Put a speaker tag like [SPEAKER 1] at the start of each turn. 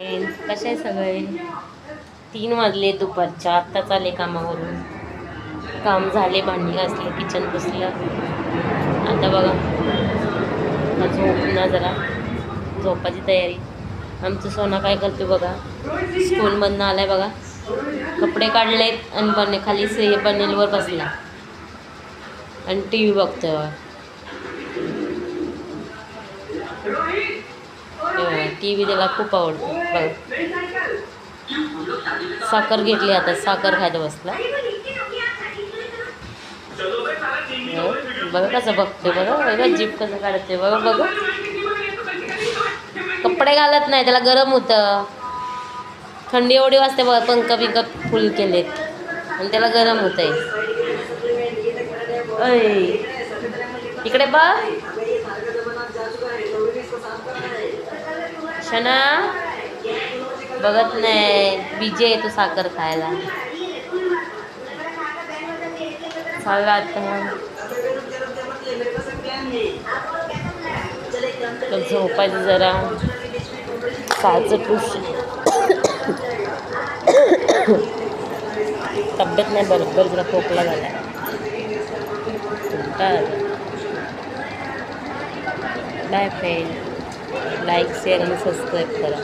[SPEAKER 1] कसे आहे सगळे? तीन वाजले दुपारच्या आत्ताच आले कामावरून. काम झाले भांडी घासले किचन बसलं. आता बघा. आता झोप ना जरा. झोपाची तयारी. आमचं सोना काय करतो बघा? स्कूलमधनं आलाय बघा. कपडे काढलेत आणि बने खाली से बनेलवर बसला. आणि टी व्ही बघतोय टी व्ही त्याला खूप आवडतो. साखर. घेतली आता साखर खायला बसला. हो, बघा कसं बघते बघा बघा जीप कसं काढते बघा बघा. कपडे घालत नाही त्याला गरम होतं. थंडी एवढी वाजते बघा पंख बिंक फुल केलेत. आणि त्याला गरम होत आहे इकडे बघ. शना. बघत नाही. बीजे येतो साखर खायला. चालला आता. झोपायचं जरा. साचं टूश तब्येत नाही बरोबर जरा खोकला झाला. बाय फ्रेंड लाईक शेअर आणि सबस्क्राईब करा.